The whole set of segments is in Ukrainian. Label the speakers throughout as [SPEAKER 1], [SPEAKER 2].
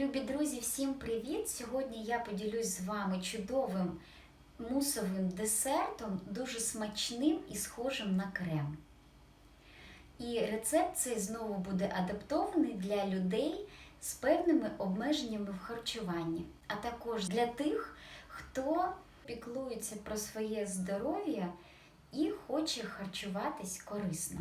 [SPEAKER 1] Любі друзі, всім привіт! Сьогодні я поділюсь з вами чудовим мусовим десертом, дуже смачним і схожим на крем. І рецепт цей знову буде адаптований для людей з певними обмеженнями в харчуванні, а також для тих, хто піклується про своє здоров'я і хоче харчуватись корисно.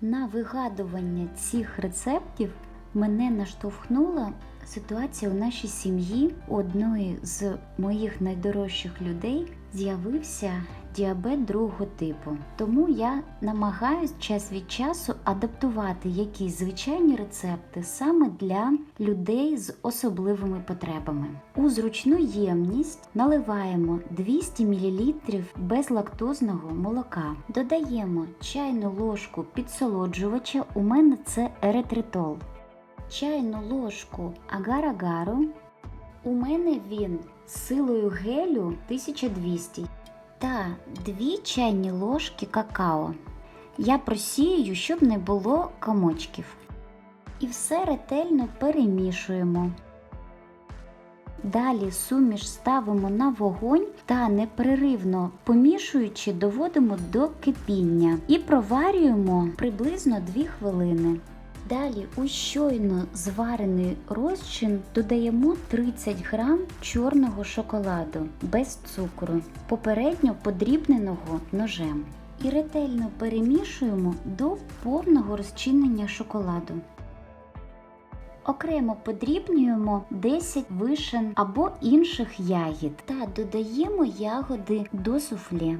[SPEAKER 1] На вигадування цих рецептів мене наштовхнула ситуація у нашій сім'ї. Одної з моїх найдорожчих людей з'явився діабет другого типу. Тому я намагаюсь час від часу адаптувати якісь звичайні рецепти саме для людей з особливими потребами. У зручну ємність наливаємо 200 мл безлактозного молока. Додаємо чайну ложку підсолоджувача. У мене це еритритол чайну ложку агар-агару. У мене він з силою гелю 1200 та 2 чайні ложки какао. Я просію, щоб не було комочків. І все ретельно перемішуємо. Далі суміш ставимо на вогонь та непреривно помішуючи, доводимо до кипіння і проварюємо приблизно 2 хвилини. Далі у щойно зварений розчин додаємо 30 грам чорного шоколаду без цукру, попередньо подрібненого ножем. І ретельно перемішуємо до повного розчинення шоколаду. Окремо подрібнюємо 10 вишен або інших ягід та додаємо ягоди до суфле.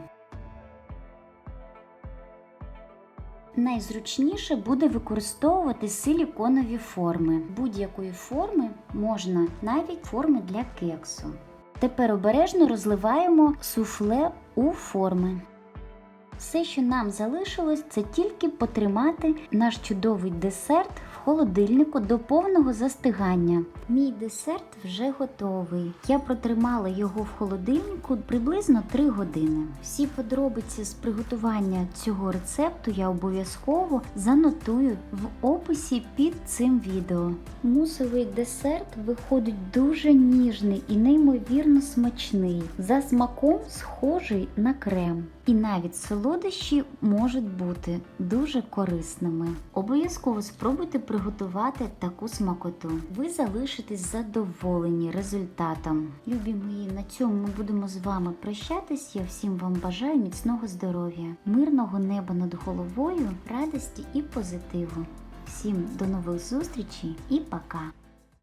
[SPEAKER 1] Найзручніше буде використовувати силіконові форми. Будь-якої форми можна навіть форми для кексу. Тепер обережно розливаємо суфле у форми. Все, що нам залишилось, це тільки потримати наш чудовий десерт холодильнику до повного застигання. Мій десерт вже готовий. Я протримала його в холодильнику приблизно 3 години. Всі подробиці з приготування цього рецепту я обов'язково занотую в описі під цим відео. Мусовий десерт виходить дуже ніжний і неймовірно смачний. За смаком схожий на крем. І навіть солодощі можуть бути дуже корисними. Обов'язково спробуйте приготувати таку смакоту. Ви залишитесь задоволені результатом. Любі мої, на цьому ми будемо з вами прощатись. Я всім вам бажаю міцного здоров'я, мирного неба над головою, радості і позитиву. Всім до нових зустрічей і пока!